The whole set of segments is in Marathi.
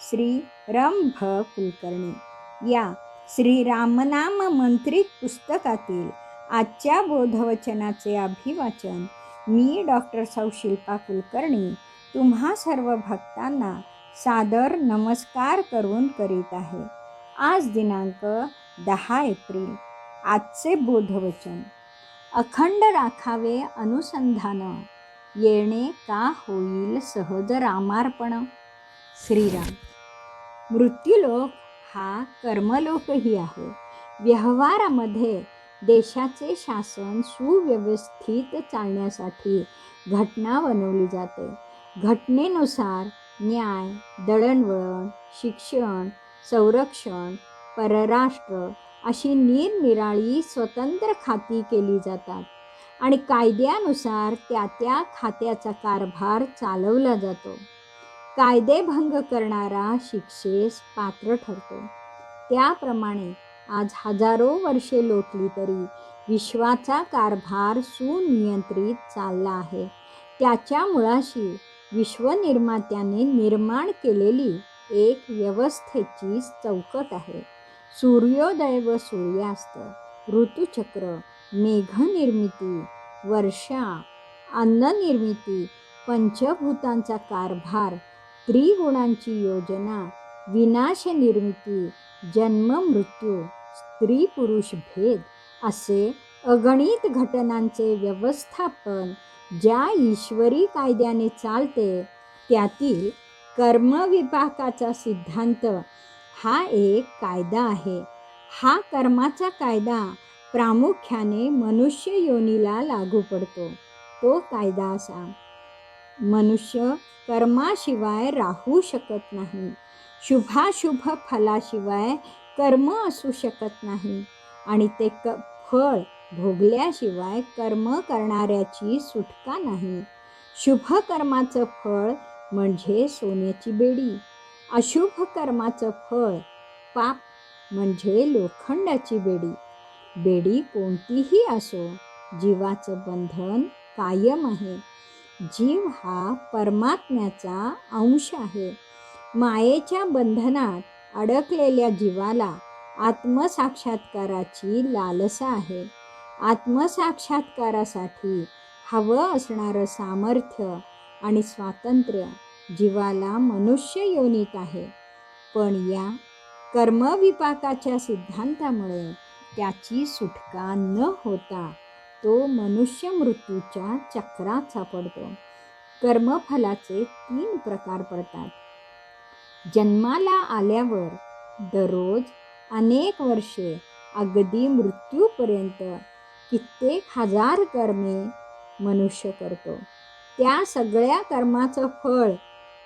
श्री रंभ कुलकर्णी या श्री रामनाम मंत्रित पुस्तकातील आजच्या बोधवचनाचे अभिवाचन मी डॉक्टर सौ शिल्पा कुलकर्णी तुम्हा सर्व भक्तांना सादर नमस्कार करून करीत आहे. आज दिनांक दहा एप्रिल आजचे बोधवचन. अखंड राखावे अनुसंधान येणे का होईल सहज रामार्पण? श्रीराम. मृत्यूलोक हा कर्मलोकही आहे. व्यवहारामध्ये देशाचे शासन सुव्यवस्थित चालण्यासाठी घटना बनवली जाते. घटनेनुसार न्याय दळणवळण शिक्षण संरक्षण परराष्ट्र अशी निरनिराळी स्वतंत्र खाती केली जातात आणि कायद्यानुसार त्या त्या खात्याचा कारभार चालवला जातो. कायदेभंग करणारा शिक्षेस पात्र ठरतो. त्याप्रमाणे आज हजारो वर्षे लोटली तरी विश्वाचा कारभार सुनियंत्रित चालला आहे. त्याच्या मुळाशी विश्वनिर्मात्याने निर्माण केलेली एक व्यवस्थेची चौकट आहे. सूर्योदय व सूर्यास्त ऋतुचक्र मेघनिर्मिती वर्षा अन्ननिर्मिती पंचभूतांचा कारभार त्रिगुणांची योजना विनाश निर्मिती जन्म मृत्यू स्त्री पुरुष भेद असे अगणित घटनांचे व्यवस्थापन ज्या ईश्वरी कायद्याने चालते त्यातील कर्मविपाकाचा सिद्धांत हा एक कायदा आहे. हा कर्माचा कायदा प्रामुख्याने मनुष्य योनीला लागू पडतो. तो कायदा असा मनुष्य कर्माशिवाय राहू शकत नाही. शुभाशुभ फलाशिवाय कर्म असू शकत नाही. आणि ते क फळ भोगल्याशिवाय कर्म करणाऱ्याची सुटका नाही. शुभ कर्माचं फळ म्हणजे सोन्याची बेडी. अशुभ कर्माचं फळ पाप म्हणजे लोखंडाची बेडी. बेडी कोणतीही असो जीवाचं बंधन कायम आहे. जीव हा परमात्म्याचा अंश आहे. मायेच्या बंधनात अडकलेल्या जीवाला आत्मसाक्षात्काराची लालसा आहे. आत्मसाक्षात्कारासाठी हवं असणारं सामर्थ्य आणि स्वातंत्र्य जीवाला मनुष्य योनीत आहे. पण या कर्मविपाकाच्या सिद्धांतामुळे त्याची सुटका न होता तो मनुष्य मृत्यूच्या चक्रात सापडतो. कर्मफलाचे तीन प्रकार पडतात. जन्माला आल्यावर दररोज अनेक वर्षे अगदी मृत्यूपर्यंत कित्येक हजार कर्मे मनुष्य करतो. त्या सगळ्या कर्माचं फळ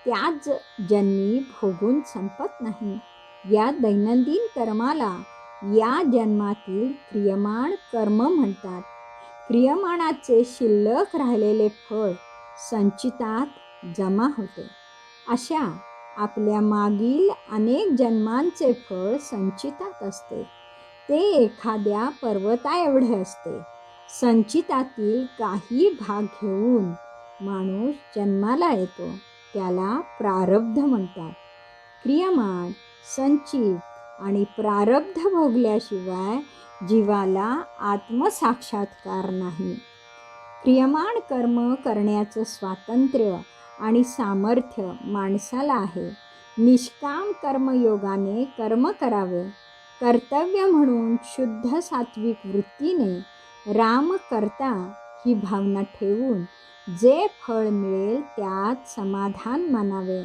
त्याच जन्मी भोगून संपत नाही. या दैनंदिन कर्माला या जन्मातील क्रियमाण कर्म म्हणतात. क्रियमाणाचे शिल्लक राहिलेले फळ संचितात जमा होते. अशा आपल्या मागील अनेक जन्मांचे फळ संचितात असते. ते एखाद्या पर्वता एवढे असते. संचितातील काही भाग घेऊन माणूस जन्माला येतो. त्याला प्रारब्ध म्हणतात. क्रियमाण संचित आणि प्रारब्ध भोगल्याशिवाय जीवाला आत्मसाक्षात्कार नाही. क्रियमाण कर्म करण्याचं स्वातंत्र्य आणि सामर्थ्य माणसाला आहे. निष्काम कर्मयोगाने कर्म करावे. कर्तव्य म्हणून शुद्ध सात्विक वृत्तीने रामकर्ता ही भावना ठेवून जे फळ मिळेल त्यात समाधान मानावे.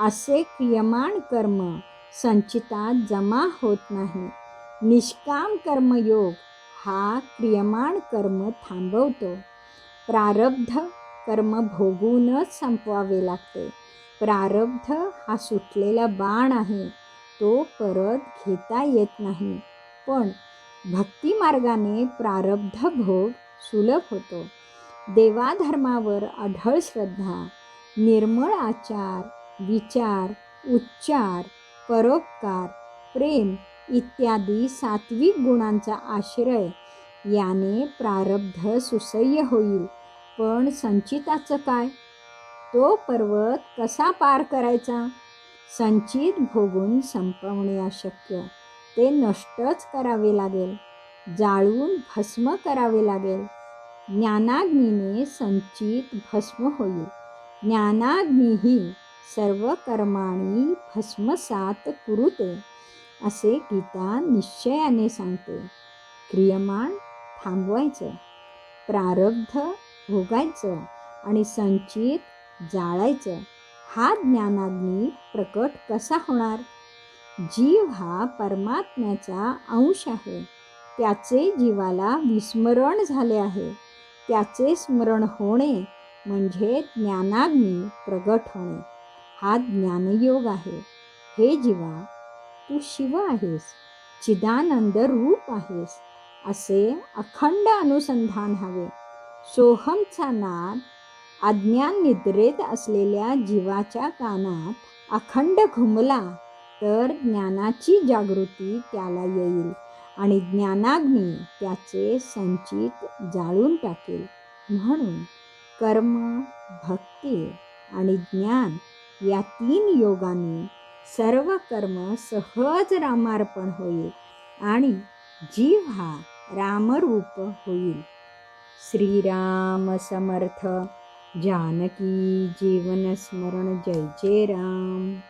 असे क्रियमाण कर्म संचितात जमा होत नाही. निष्काम कर्मयोग हा क्रियमाण कर्म थांबवतो. प्रारब्ध कर्म भोगूनच संपवावे लागते. प्रारब्ध हा सुटलेला बाण आहे. तो परत घेता येत नाही. पण भक्तिमार्गाने प्रारब्ध भोग सुलभ होतो. देवाधर्मावर अढळ श्रद्धा निर्मळ आचार विचार उच्चार परोपकार प्रेम इत्यादी सात्विक गुणांचा आश्रय. याने प्रारब्ध सुसह्य होईल. पण संचिताचं काय? तो पर्वत कसा पार करायचा? संचित भोगून संपवणे अशक्य. ते नष्टच करावे लागेल. जाळून भस्म करावे लागेल. ज्ञानाग्नीने संचित भस्म होईल. ज्ञानाग्नी ही सर्व कर्माणी भस्मसात कुरुते असे गीता निश्चयाने सांगते. क्रियमाण थांबवायचं प्रारब्ध भोगायचं आणि संचित जाळायचं हा ज्ञानाग्नी प्रकट कसा होणार? जीव हा परमात्म्याचा अंश आहे त्याचे जीवाला विस्मरण झाले आहे त्याचे स्मरण होणे म्हणजे ज्ञानाग्नी प्रगट होणे. हा ज्ञानयोग आहे. हे जीवा तू शिव आहेस चिदानंद रूप आहेस असे अखंड अनुसंधान हवे. सोहमचा नाद अज्ञान निद्रेत असलेल्या जीवाच्या कानात अखंड घुमला तर ज्ञानाची जागृती त्याला येईल आणि ज्ञानाग्नी त्याचे संचित जाळून टाकेल. म्हणून कर्म भक्ती आणि ज्ञान या तीन योगाने सर्व कर्म सहज रामार्पण होईल आणि जीव हा रामरूप होईल. श्रीराम समर्थ. जानकी जीवन स्मरण. जय जय राम.